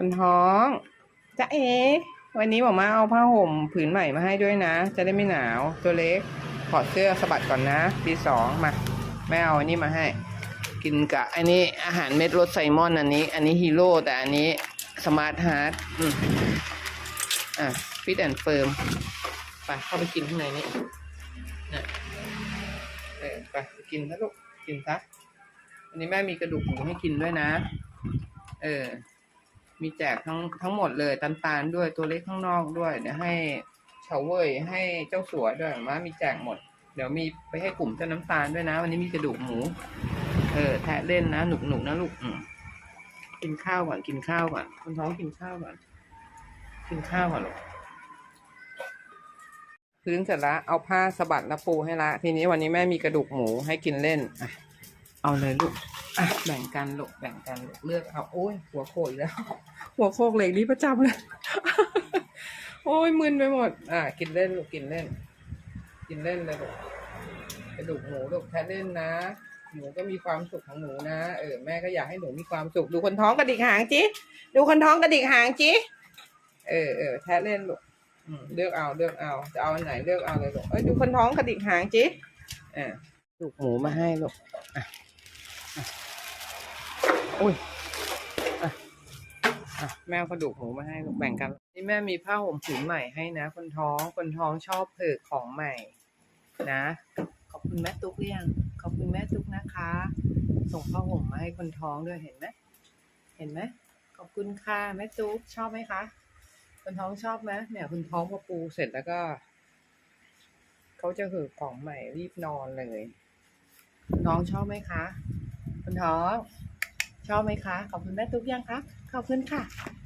คนท้องจะเอ วันนี้หมอมาเอาผ้าห่มผืนใหม่มาให้ด้วยนะ จะได้ไม่หนาวตัวเล็กถอดเสื้อสะบัดก่อนนะทีสองมาแม่เอาอันนี้มาให้ กินกับอันนี้อาหารเม็ดรสไซมอนอันนี้ อันนี้ฮีโร่แต่อันนี้สมาร์ทฮาร์ดอะฟิตแอนด์เฟิร์มไปเข้าไปกินข้างในนี้นะเออไปกินซะลูกกินซะอันนี้แม่มีกระดูกหมูให้กินด้วยนะ เออ มีแจกทั้งทั้งหมดเลยตันตาลด้วยตัวเล็กข้างนอกด้วยเดี๋ยวให้เฉาเว่ยให้เจ้าสัวด้วยมามีแจกหมด เดี๋ยวมีไปให้กลุ่มเจ้าน้ำตาลด้วยนะ วันนี้มีกระดูกหมู เออแทะเล่นนะหนุกหนุกนะลูกอืกินข้าวก่อนกินข้าวก่อนคนท้องกินข้าวก่อนกินข้าวก่อนลูกพื้นเสร็จละเอาผ้าสะบัดแล้วปูให้ละ ทีนี้วันนี้แม่มีกระดูกหมูให้กินเล่นอะ เอาเลยลูกอะแบ่งกันลูกแบ่งกันลูกเลือกเอาโอ้ยหัวโขกอีกแล้ว หัวโขกเหล็กนี้ประจำเลย โอ้ยมึนไปหมด อะกินเล่นลูกกินเล่น กินเล่นเลยลูกกระดูกหมูลูกแทะเล่นนะหนูก็มีความสุขของหนูนะ เออแม่ก็อยากให้หนูมีความสุข ดูคนท้องกระดิกหางจิดูคนท้องกระดิกหางจิเออเออแทะเล่นลูกอืมเลือกเอาเลือกเอาจะเอาอันไหนเลือกเอาเลยลูกเอ้ยดูคนท้องกระดิกหางจิอ่าลูกหมูมาให้ลูกอะอะ อุ้ยแม่กระดูกหมูมาให้ลูกแบ่งกัน นี่แม่มีผ้าห่มผืนใหม่ให้นะ คนท้องคนท้องชอบเผือกของใหม่ นะ ขอบคุณแม่ตุ๊กเรียงขอบคุณแม่ตุ๊กนะคะ ส่งผ้าห่มมาให้คนท้องด้วยเห็นไหมเห็นไหมขอบคุณค่ะแม่ตุ๊กชอบไหมคะคนท้องชอบไหมเนี่ยคนท้องพอปูเสร็จแล้วก็เขาจะหือของใหม่รีบนอนเลย น้องชอบไหมคะคนท้อง ชอบไหมคะ ขอบคุณแม่ตุ๊กยังคะขอบคุณค่ะ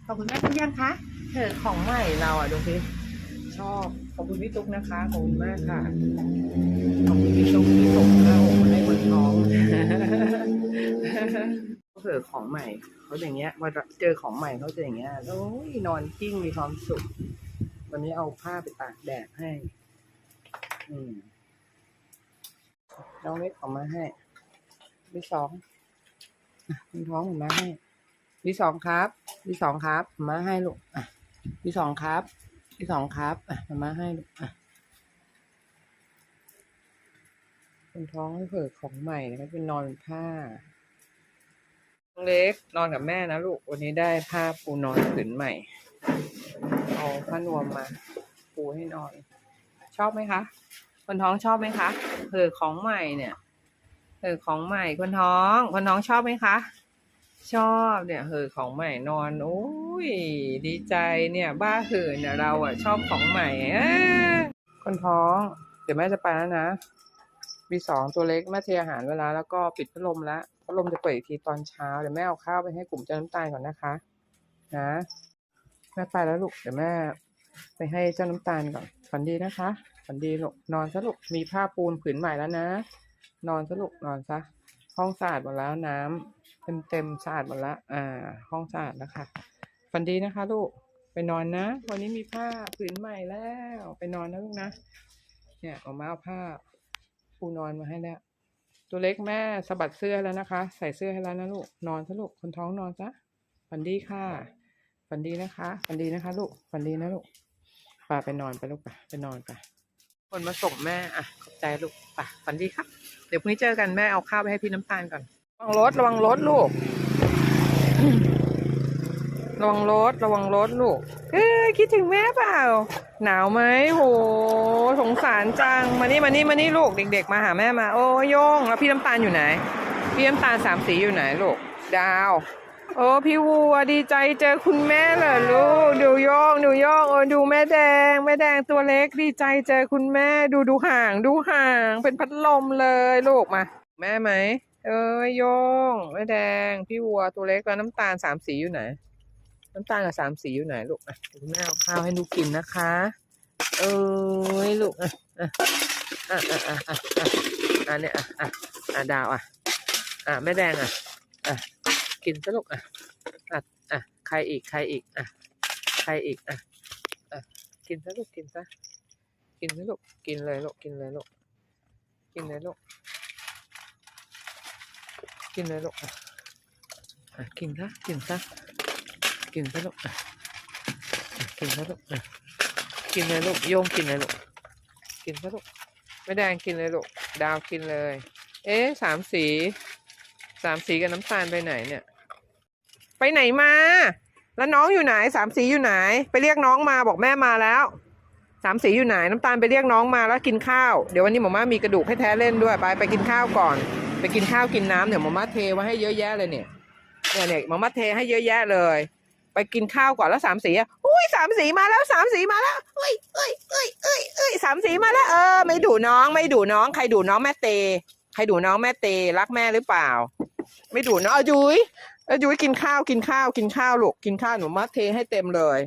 ขอบคุณแม่ตุ๊กยังคะเถอะของใหม่เราอะดูสิชอบขอบคุณพี่ตุ๊กนะคะขอบคุณมากค่ะขอบคุณพี่ตุ๊กที่ส่งผ้าห่มมาให้คนท้องเผื่อของใหม่เขาอย่างเงี้ยมาเจอของใหม่เขาจะอย่างเงี้ยโอ้ยนอนกิ้งมีความสุขวันนี้เอาผ้าไปตากแดดให้ อืมน้องเล็กเอามาให้พี่สองอะ คุณท้องผมมาให้พี่สองครับพี่สองครับผมมาให้ลูกอะพี่สองครับพี่สองครับอะผมมาให้ลูกอะคนท้องเผื่อของใหม่นะครับเป็นนอนผ้าน้องเล็กนอนกับแม่นะลูก วันนี้ได้ผ้าปูนอนผืนใหม่ เอาผ้านวมมา ปูให้นอน ชอบไหมคะคนท้องชอบไหมคะเผื่อของใหม่เนี่ย เผื่อของใหม่คนท้องคนท้องชอบไหมคะ ชอบเนี่ยเหอของใหม่นอนโอ้ยดีใจเนี่ย บ้าเหอเนี่ยเราอะ ชอบของใหม่คนท้อง เดี๋ยวแม่จะไปแล้วนะมีสองตัวเล็กแม่เทอาหารเวลาแล้วก็ปิดพัดลมแล้วพัดลมจะเปิดอีกทีตอนเช้าเดี๋ยวแม่เอาข้าวไปให้กลุ่มเจ้าน้ำตาลก่อนนะคะ นะแม่ไปแล้วลูกเดี๋ยวแม่ ไปให้เจ้าน้ำตาลก่อนฝันดีนะคะฝันดีลูกนอนซะลูกมีผ้าปูนผืนใหม่แล้วนะ นอนซะลูกนอนซะ ห้องสะอาดหมดแล้วน้ำเต็มเต็มสะอาดหมดแล้วอ่า ห้องสะอาดแล้วค่ะฝันดีนะคะลูกไปนอนนะ วันนี้มีผ้าผืนใหม่แล้ว ไปนอนนะลูกนะ เนี่ยออกมาเอาผ้าปูนอนมาให้แล้ว ตัวเล็กแม่สะบัดเสื้อแล้วนะคะ ใส่เสื้อให้แล้วนะลูก นอนซะลูก คนท้องนอนซะฝันดีค่ะฝันดีนะคะฝันดีนะคะ ลูกฝันดีนะลูกป่าไปนอนไปลูกป่ะไปนอนไป คนมาส่งแม่อะขอบใจลูกป่ะฝันดีครับ เดี๋ยวพรุ่งนี้เจอกันแม่เอาข้าวไปให้พี่น้ำตาลก่อน ระวังรถระวังรถลูก ระวังรถระวังรถลูก เอ้ยคิดถึงแม่เปล่า หนาวไหมโหสงสารจังมานี่มานี่มานี่ลูกเด็ก ๆ มาหาแม่มา โอ้โยงแล้วพี่น้ำตาลอยู่ไหน พี่น้ำตาลสามสีอยู่ไหนลูก ดาว โอ้พี่วัวดีใจเจอคุณแม่เหรอลูกดูโยกดูโยงเออดูแม่แดง แม่แดงตัวเล็กดีใจเจอคุณแม่ดูดูห่าง ดูห่าง เป็นพัดลมเลยลูกมา แม่ไหม เอ้ยโยงแม่แดง พี่วัวตัวเล็กแล้วน้ำตาลสามสีอยู่ไหน น้ำตาลกับสามสีอยู่ไหนลูกอะคุณแม่เอาข้าวให้ดูกกินนะคะ เอ้ยลูกอะอะอะอะอะอะเนี่ยอะอะดาวอะอะแม่แดงอะอะ กินซะลูกอะอะอะใครอีกใครอีกอะใครอีกอะอะกินซะลูกกินซะกินซะลูกกินเลยลูกกินเลยลูกกินเลยลูกกินเลยลูกอะกินซะกินซะกินซะลูกอะกินซะลูกอะกินเลยลูกโยงกินเลยลูกกินซะลูกไม่แดงกินเลยลูกดาวกินเลย เอ๊ะสามสี สามสีกับน้ำตาลไปไหนเนี่ย ไปไหนมา แล้วน้องอยู่ไหนสามสีอยู่ไหน ไปเรียกน้องมาบอกแม่มาแล้วสามสีอยู่ไหนน้ำตาลไปเรียกน้องมาแล้วกินข้าวเดี๋ยววันนี้หมอม่ามีกระดูกให้แท้เล่นด้วยไปไปกินข้าวก่อน ไปกินข้าวกินน้ำเดี๋ยวหมอม่าเทไว้ให้เยอะแยะเลยเนี่ยเนี่ยเนี่ยหมอม่าเทให้เยอะแยะเลย ไปกินข้าวก่อนแล้วสามสีอะอุ้ยสามสีมาแล้วสามสีมาแล้วเอ้ยเอ้ยเอ้ยเอ้ยเอ้ยสามสีมาแล้วเออ ไม่ดูน้องไม่ดูน้อง ใครดูน้องแม่เต ใครดูน้องแม่เตรักแม่หรือเปล่า ไม่ดูน้องเอายุ้ ยเอายุ้ยกินข้าวกินข้าวกินข้าวลูกกินข้าวหนูมาเทให้เต็มเลย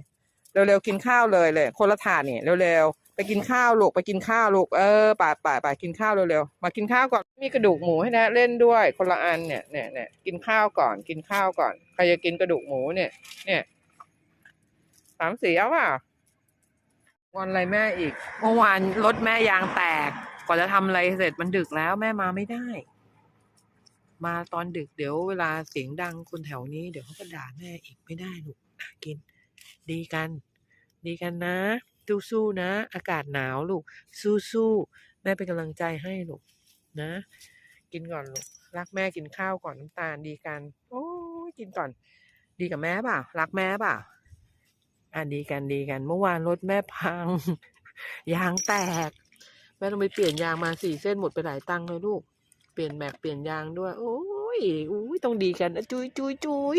เร็วๆกินข้าวเลยเลย คนละถาดเนี่ยเร็วๆไปกินข้าวลูกไปกินข้าวลูกเออป่าป่าป่ากินข้าวเร็วๆมากินข้าวก่อนมีกระดูกหมูให้นะเล่นด้วย คนละอันเนี่ยเนี่ยเนี่ยกินข้าวก่อนกินข้าวก่อนใครจะกินกระดูกหมูเนี่ย เนี่ยสามสี่เอาเปล่าวันอะไรแม่อีกเมื่อวานรถแม่ยางแตกกว่าจะทำอะไรเสร็จมันดึกแล้วแม่มาไม่ได้ มาตอนดึกเดี๋ยวเวลาเสียงดังคนแถวนี้ เดี๋ยวเขาก็ด่าแม่อีกไม่ได้ลูกอะกิน ดีกัน ดีกันนะสู้ๆนะ อากาศหนาวลูก สู้ๆแม่เป็นกำลังใจให้ลูกนะ กินก่อนลูกรักแม่กินข้าวก่อนน้ำตาลดีกัน โอ้ยกินก่อน ดีกับแม่เปล่ารักแม่เปล่าอะดีกันดีกัน เมื่อวานรถแม่พัง ยางแตก แม่ต้องไปเปลี่ยนยางมาสี่เส้นหมดไปหลายตังค์เลยลูก เปลี่ยนแม็กเปลี่ยนยางด้วย โอ้ยอุ้ยต้องดีกันนะจุยจุยจุย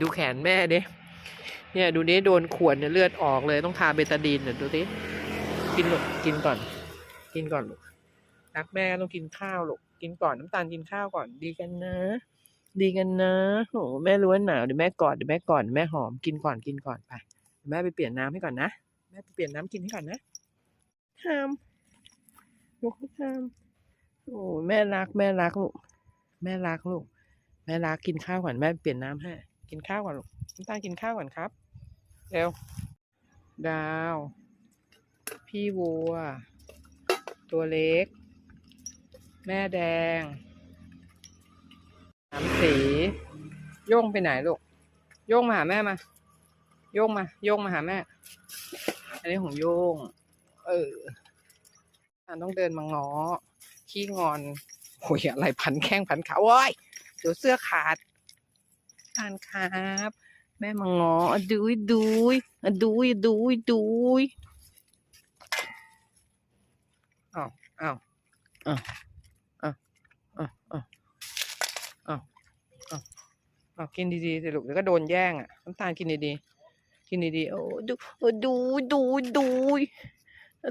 ดูแขนแม่ดิเนี่ยดูนี้โดนขวนเนี่ยเลือดออกเลยต้องทาเบตาดีนเนี่ยดูดิกินลูกกินก่อน กินก่อนลูกรักแม่ต้องกินข้าวลูกกินก่อนน้ำตาลกินข้าวก่อนดีกันนะ ดีกันนะโอ้แม่รู้ว่าหนาวเดี๋ยวแม่กอดเดี๋ยวแม่กอดเดี๋ยวแม่หอมกินก่อนกินก่อนไปเดี๋ยวแม่ไปเปลี่ยนน้ำให้ก่อนนะแม่ไปเปลี่ยนน้ำกินให้ก่อนนะทำลูกทำ โอ้แม่รัก แม่รักลูก แม่รักลูก แม่รักกินข้าวก่อนแม่เปลี่ยนน้ำให้กินข้าวก่อนลูกน้ำตาลกินข้าวก่อนครับ เร็ว ดาว พี่วัว ตัวเล็ก แม่แดงสามสี โย่งไปไหนลูก โย่งมาหาแม่มา โย่งมา โย่งมาหาแม่ อันนี้ของโย่งเอออันต้องเดินมาง้อ ขี้งอนโอ้ยอะไรพันแข้งพันขาโอ้ยเดี๋ยวเสื้อขาดอ่านครับ แม่มาง้อดุยดุยดุยดุยดุยอ้าวอ้าวอ้าวอ้าวอ้าวอ้าวอ้าวอ้าวกินดีๆสิลูกเดี๋ยวก็โดนแย่งอะน้ำตาลกินดีๆกินดีๆโอ้ดูโอ้ดูดูดู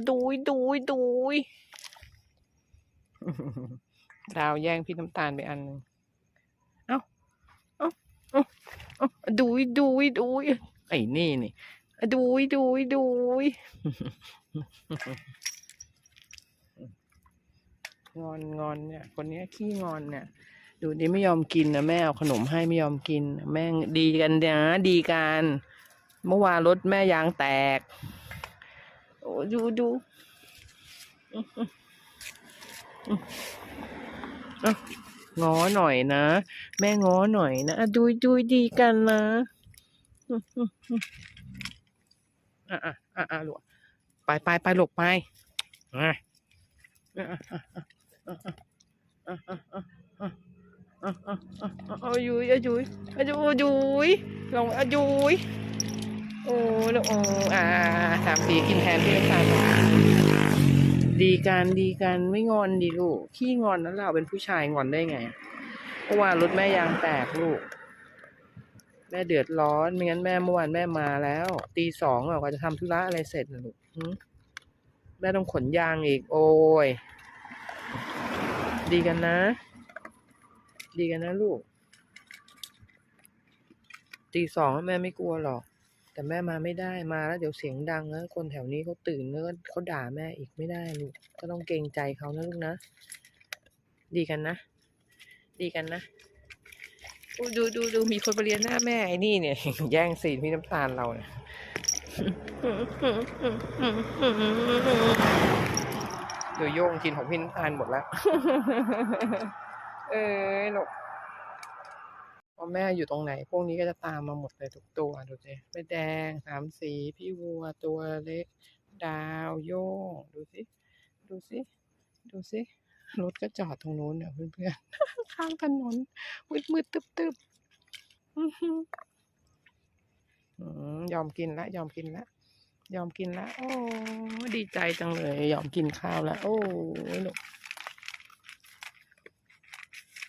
ดูดูดู ดาวแย่งพี่น้ำตาลไปอันหนึ่งเอ้าเอ้าเอ้าเอ้าดูดูดูไอ้นี่นี่ดูดูดูงอนงอนเนี่ย คนเนี้ยขี้งอนเนี่ย ดูนี่ไม่ยอมกินนะแม่เอาขนมให้ไม่ยอมกิน แม่งดีกันนะดีกันเมื่อวานรถแม่ยางแตก โอ้ดูดูอื้อหืออื้ออะ ง้อหน่อยนะ แม่ง้อหน่อยนะดูดูดีกันนะอะอะอะอะหลวงไปไปไปหลบไปอะอายุยอายุยอายุอายุยลองอายุยโอ้โอ้อ่าสามสีกินแทนเพื่อนสาม ดีกันดีกันไม่งอนดีลูกขี้งอนแล้วเราเป็นผู้ชายงอนได้ไงเมื่อวานรถแม่ยางแตกลูก แม่เดือดร้อนไม่งั้นแม่เมื่อวานแม่มาแล้ว ตีสองอะกว่าจะทำธุระอะไรเสร็จนะลูกแม่ต้องขนยางอีก โอ้ยดีกันนะ ดีกันนะลูกตีสองแม่ไม่กลัวหรอก แต่แม่มาไม่ได้มาแล้วเดี๋ยวเสียงดังนะคนแถวนี้เขาตื่นแล้วก็เขาด่าแม่อีกไม่ได้ลูกก็ต้องเกรงใจเขานะลูกนะ ดีกันนะ ดีกันนะอุ๊ยดูดูดูมีคนไปเรียนหน้าแม่ไอ้นี่เนี่ย แย่งซีนพี่น้ำตาลเราเนี่ยเดี๋ยวโยงกินของพี่น้ำตาลหมดแล้ว เออหล กอแม่อยู่ตรงไหน พวกนี้ก็จะตามมาหมดเลยทุกตัวดูสิแม่แดงสามสีพี่วัวตัวเล็ก ดาวโยงดูสิดูสิดูสิรถก็จอดตรงนู้นเนี่ยเพื่อนๆข้างถนนมืดมืดตึบตึบยอมกินละยอมกินละยอมกินละโอ้ดีใจจังเลย ยอมกินข้าวล้วโอ้ยหนู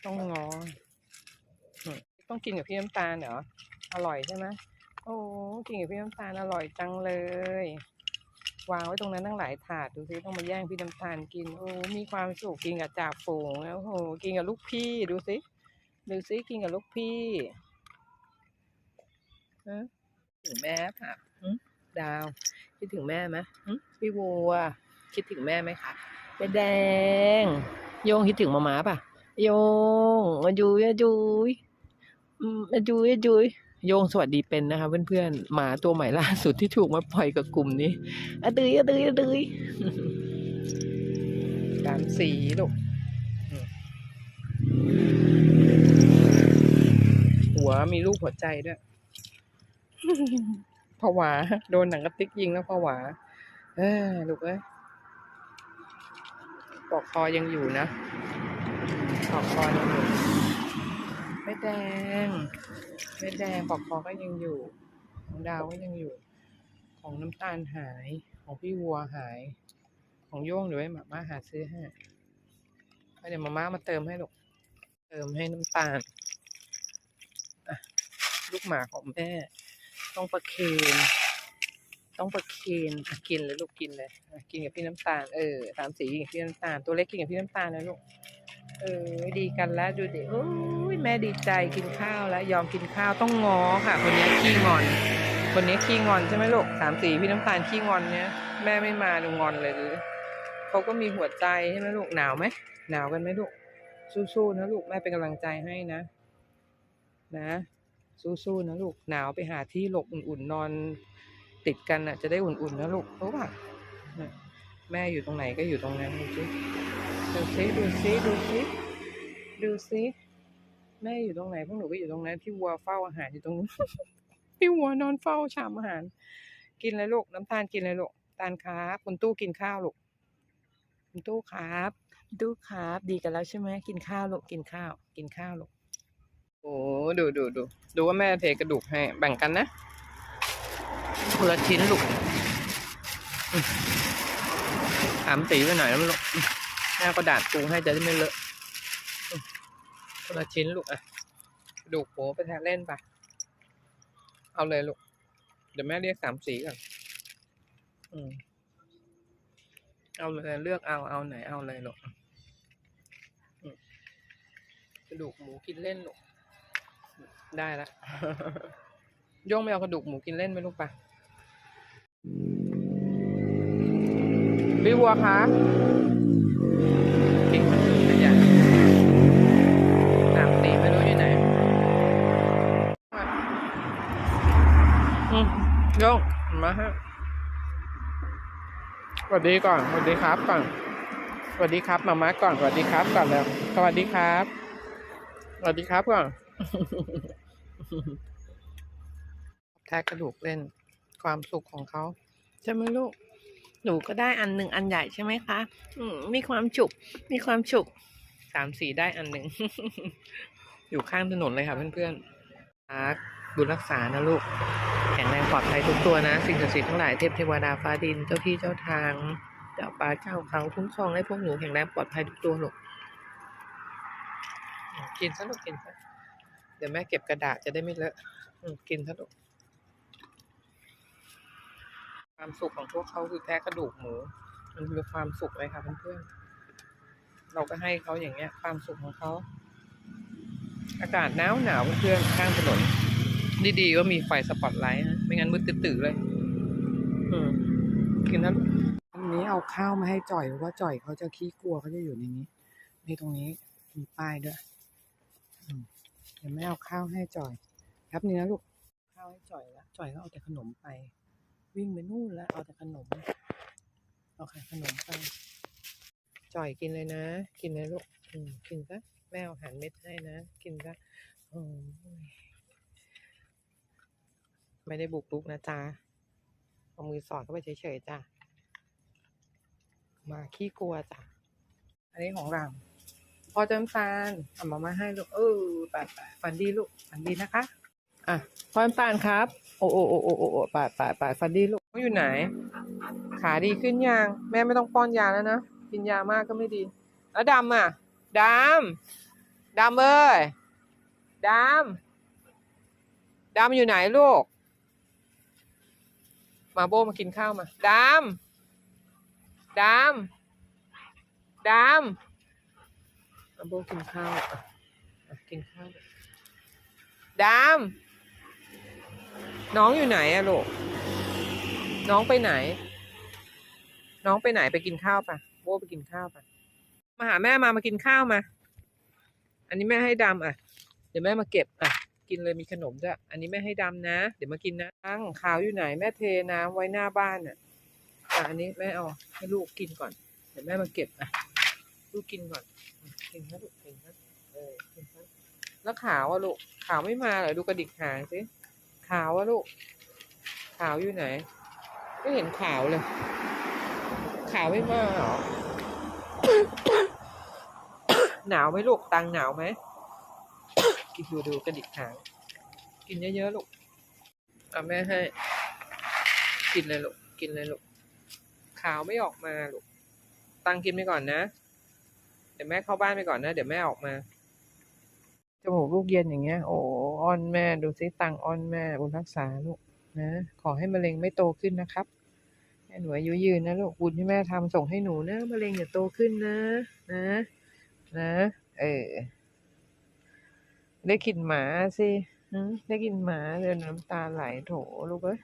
ต้องงอ ต้องกินกับพี่น้ำตาลเหรอ อร่อยใช่ไหมโอ้กินกับพี่น้ำตาลอร่อยจังเลย วางไว้ตรงนั้นตั้งหลายถาดดูซิต้องมาแย่งพี่น้ำตาลกิน โอ้ มีความสุขกินกับจ่าฝูงแล้วโอ้กินกับลูกพี่ดูสิดูสิกินกับลูกพี่ฮะถึงแม่ป่ะดาว คิดถึงแม่ไหมพี่วัว คิดถึงแม่ไหมคะแม่แดง โยงคิดถึงมาม้าป่ะ โยงมาจุยมาจุย จุยมาจุยโยงสวัสดีเป็นนะคะเพื่อนๆหมาตัวใหม่ล่าสุดที่ถูกมาปล่อยกับกลุ่มนี้อะดืยอะดืยอะดืยสามสีลูกอืมหัวมีรูปหัวใจด้วยผวา โดนหนังกระติกยิงแล้วผวา เออลูกเอ้ยปอกคอยังอยู่นะปอกคอยังอยู่ ไม่แดงไม่แดงปอกคอก็ยังอยู่ ของดาวก็ยังอยู่ ของน้ำตาลหาย ของพี่วัวหาย ของโย่งเดี๋ยวให้มาม่าหาซื้อให้แล้เดี๋ยวมาม่ามาเติมให้ลูกเติมให้น้ำตาลลูกหมาของแม่ ต้องประเคนต้องประเคนกินเลยลูกกินเลยกินกับพี่น้ำตาลเออสามสีกินกับพี่น้ำตาลตัวเล็กกินกับพี่น้ำตาลนะลูกเออดีกันแล้วดูดิโอ้ แม่ดีใจกินข้าวแล้วยอมกินข้าวต้องงอค่ะ คนนี้ขี้งอน คนนี้ขี้งอนใช่ไหมลูกสามสี่พี่น้ำตาลขี้งอนเนี้ยแม่ไม่มาดูงอนเลยดูดิเขาก็มีหัวใจใช่ไหมลูกหนาวไหมหนาวกันไหมลูกสู้ๆนะลูกแม่เป็นกำลังใจให้นะ นะสู้ๆนะลูกหนาวไปหาที่หลบอุ่นๆนอนติดกันอะ จะได้อุ่นๆนะลูกรู้ป่ะแม่อยู่ตรงไหนก็อยู่ตรงนั้นดูสิดูสิดูสิดูสิดูสิ แม่อยู่ตรงไหนพวกหนูก็อยู่ตรงนั้นที่วัวเฝ้าอาหารอยู่ตรงนู้นพี่วัวนอนเฝ้าชามอาหาร กินเลยลูกน้ำตาลกินเลยลูกตาลครับคุณตู้กินข้าวลูกคุณตู้ครับคุณตู้ครับ ดีกันแล้วใช่ไหมกินข้าวลูกกินข้าว กินข้าวลูกโอ้ดูดูดูดูว่าแม่เทกระดูกให้แบ่งกันนะคนละชิ้นลูกอืมถามสีไปหน่อยนะลูกอืมแม่เอากระดาษปูให้จะได้ไม่เลอะอืม คนละชิ้นลูกอะกระดูกโผไปแทนเล่นไปเอาเลยลูก เดี๋ยวแม่เรียกสามสีก่อนอืมเอาเลยเลือกเอาเอาไหนเอาเลยลูกกระดูกหมูกินเล่นลูกได้ละโย่งไม่เอากระดูกหมูกินเล่นไหมลูกปะพี่วัวคะกินขนมขยะสามสีไม่รู้อยู่ไหน อืมโยงมา ฮะสวัสดีก่อนสวัสดีครับก่อนสวัสดีครับมามาก่อนสวัสดีครับก่อนแล้วสวัสดีครับสวัสดีครับก่อนแทะกระดูกเล่นความสุขของเขาใช่ไหมลูก หนูก็ได้อันหนึ่งอันใหญ่ใช่ไหมคะมมีความฉุก มีความฉุกสามสี่ได้อันหนึ่ง อยู่ข้างถนนเลยค่ะเพื่อนๆรักบุญรักษานะลูก แข็งแรงปลอดภัยทุกตัวนะ สิ่งศักดิ์สิทธิ์ทั้งหลายเทพเทวดาฟ้าดินเจ้าที่เจ้าทางเจ้าป่าเจ้าเขาคุ้มครองให้พวกหนูแข็งแรงปลอดภัยทุกตัวลูกอืมกินซะลูกกินซะเดี๋ยวแม่เก็บกระดาษจะได้ไม่เลอะอืมกินซะลูกความสุขของพวกเขาคือแท้กระดูกหมูมันมีความสุขเลยค่ะเพื่อนๆเราก็ให้เขาอย่างเงี้ย ความสุขของเขา อากาศหนาวหนาวเพื่อนๆข้างถนน ดีๆก็มีไฟสปอตไลท์นะไม่งั้นมืดตื้อเลยอืมกินนั้นอันนี้เอาข้าวมาให้จ่อยเพราะว่าจ่อยเขาจะขี้กลัวเขาจะอยู่ในนี้ในตรงนี้มีป้ายด้วยอืมเดี๋ยวแม่เอาข้าวให้จ่อยครับนี่นะลูกข้าวให้จ่อยแล้วจ่อยก็เอาแต่ขนมไป วิ่งไปนู่นแล้วเอาแต่ขนมเอาค่ขนมไปจ่อยกินเลยนะ กินเลยลูกอืมกินซะแม่เอาอาหารเม็ดให้นะ กินซะโอ้ย ไม่ได้บุกรุกนะจ๊ะเอามือสอดเข้าไปเฉยๆจ้ะมาขี้กลัวจ้ะอันนี้ของเราพอเติมตาลเอามามาให้ลูกเออไปไปฝันดีลูกฝันดีนะคะอะพอน้ำตาลครับ โอ้โอ้โอ้โอ้โอ้โอ้ไปไปไปฟันดีลูกน้องอยู่ไหน ขาดีขึ้นยังแม่ไม่ต้องป้อนยาแล้วนะกินยามากก็ไม่ดี แล้วดำอะดำดำเอ้ยดำดำอยู่ไหนลูก มาโบมากินข้าวมาดำดำดำมาโบกินข้าวกินข้าวดำน้องอยู่ไหนอะลูก น้องไปไหน น้องไปไหนไปกินข้าวปะโบไปกินข้าวปะมาหาแม่มามากินข้าวมา อันนี้แม่ให้ดำอะ เดี๋ยวแม่มาเก็บอะ กินเลยมีขนมด้วยอันนี้แม่ให้ดำนะ เดี๋ยวมากินนะตั้งขาวอยู่ไหนแม่เทน้ำไว้หน้าบ้านอะอะอันนี้แม่เอาให้ลูกกินก่อน เดี๋ยวแม่มาเก็บอะลูกกินก่อนกินครับลูกกินครับเออกินครับแล้วขาวอะลูกขาวไม่มาเหรอดูกระดิกหางสิขาวอะลูก ขาวอยู่ไหน ไม่เห็นขาวเลย ขาวไม่มาเหรอหนาวไหมลูกตังหนาวไหม กินดูดูกระดิกหาง กินเยอะๆลูกเอาแม่ให้ กินเลยลูก กินเลยลูก ขาวไม่ออกมาลูก ตังกินไปก่อนนะ เดี๋ยวแม่เข้าบ้านไปก่อนนะ เดี๋ยวแม่ออกมา จมูกลูกเย็นอย่างเงี้ย โอ้อ้อนแม่ ดูซิตังอ้อนแม่ บุญรักษาลูกนะ ขอให้มะเร็งไม่โตขึ้นนะครับให้หนูอายุยืนนะลูก บุญที่แม่ทำส่งให้หนูนะมะเร็งอย่าโตขึ้นนะ นะ นะ เออ ได้กลินหมาสิหืมได้กลินหมาเดินน้ำตาไหลโถลูกเอ้ย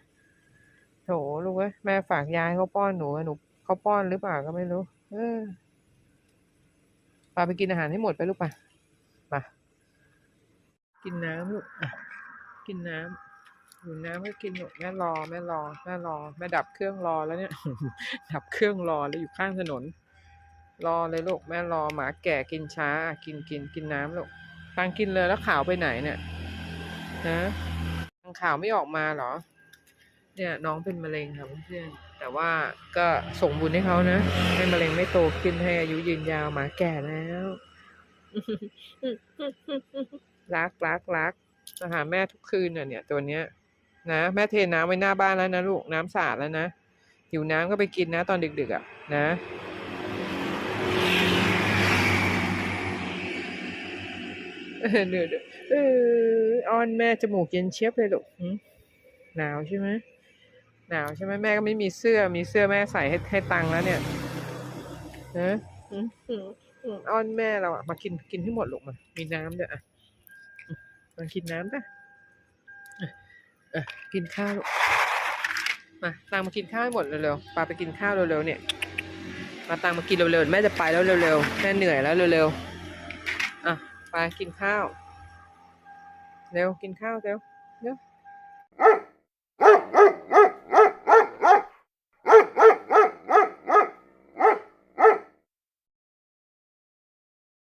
โถลูกเอ้ยแม่ฝากยายเขาป้อนหนูอะหนูเขาป้อนหรือเปล่าก็ไม่รู้ เออพาไปกินอาหารให้หมดไปลูกป่ะป่ะกินน้ำลูกอะกินน้ำอยู่น้ำก็กินลูกแม่รอแม่รอแม่รอแม่ดับเครื่องรอแล้วเนี่ย ดับเครื่องรอแล้วอยู่ข้างถนน รอเลยลูกแม่รอหมาแก่กินช้า กินกินกินน้ำลูก ตังกินเลยแล้วข่าวไปไหนเนี่ยฮะตังข่าวไม่ออกมาเหรอ เนี่ยน้องเป็นมะเร็งค่ะเพื่อนแต่ว่าก็ส่งบุญให้เขานะให้มะเร็งไม่โตขึ้นให้อายุยืนยาวหมาแก่แล้วรักรักรักมาหาแม่ทุกคืนน่ะเนี่ย ตัวเนี้ย นะแม่เทน้ำไว้หน้าบ้านแล้วนะลูกน้ำสะอาดแล้วนะหิวน้ำก็ไปกินนะ ตอนดึกๆอะ นะ เดี๋ยวเดี๋ยวเออออนแม่จมูกเย็นเชียบเลยลูกหนาวใช่ไหมหนาวใช่ไหมแม่ก็ไม่มีเสื้อมีเสื้อแม่ใส่ให้ให้ตังแล้วเนี่ยฮะหึหึหึอ้อนแม่เราอะมากินกินให้หมดลูกมามีน้ำด้วยอะมากินน้ำป่ะอะอะกินข้าวลูกมาตังมากินข้าวให้หมดเร็วๆปาไปกินข้าวเร็วๆเนี่ยมาตังมากินเร็วๆแม่จะไปแล้วเร็วๆแม่เหนื่อยแล้วเร็วๆ ไปกินข้าว เร็ว กินข้าวเร็ว